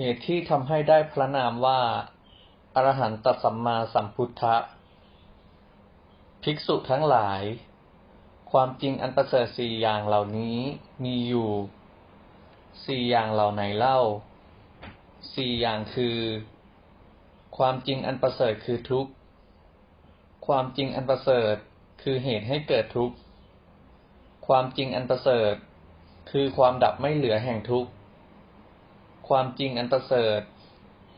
เหตุที่ทำให้ได้พระนามว่า อรหันตสัมมาสัมพุทธะ ภิกษุทั้งหลาย ความจริงอันประเสริฐสี่อย่างเหล่านี้มีอยู่สี่อย่างเหล่าไหนเล่าสี่อย่างคือ ความจริงอันประเสริฐคือทุกข์ ความจริงอันประเสริฐคือเหตุให้เกิดทุกข์ ความจริงอันประเสริฐ คือความดับไม่เหลือแห่งทุกข์ ความจริงอันประเสริฐ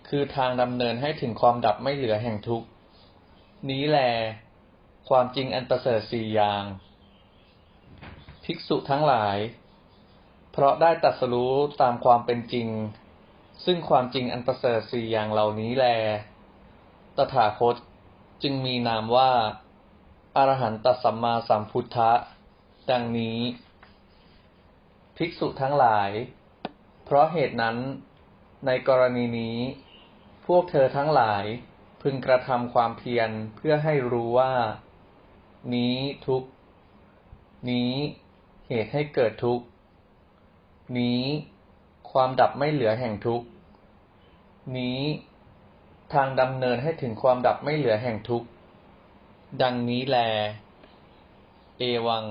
คือทางดำเนินให้ถึงความดับไม่เหลือแห่งทุกข์นี้แล ความจริงอันประเสริฐสี่อย่าง ภิกษุทั้งหลาย เพราะได้ตรัสรู้ตามความเป็นจริง ซึ่งความจริงอันประเสริฐสี่อย่างเหล่านี้แล ตถาคตจึงมีนามว่าอรหันตสัมมาสัมพุทธะ ดังนี้ ภิกษุทั้งหลาย เพราะเหตุนั้น ในกรณีนี้ พวกเธอทั้งหลายพึงกระทำความเพียรเพื่อให้รู้ว่า นี้ทุกนี้เหตุให้เกิดทุกนี้ความดับไม่เหลือแห่งทุกนี้ ทางดำเนินให้ถึงความดับไม่เหลือแห่งทุกดังนี้แล เอวัง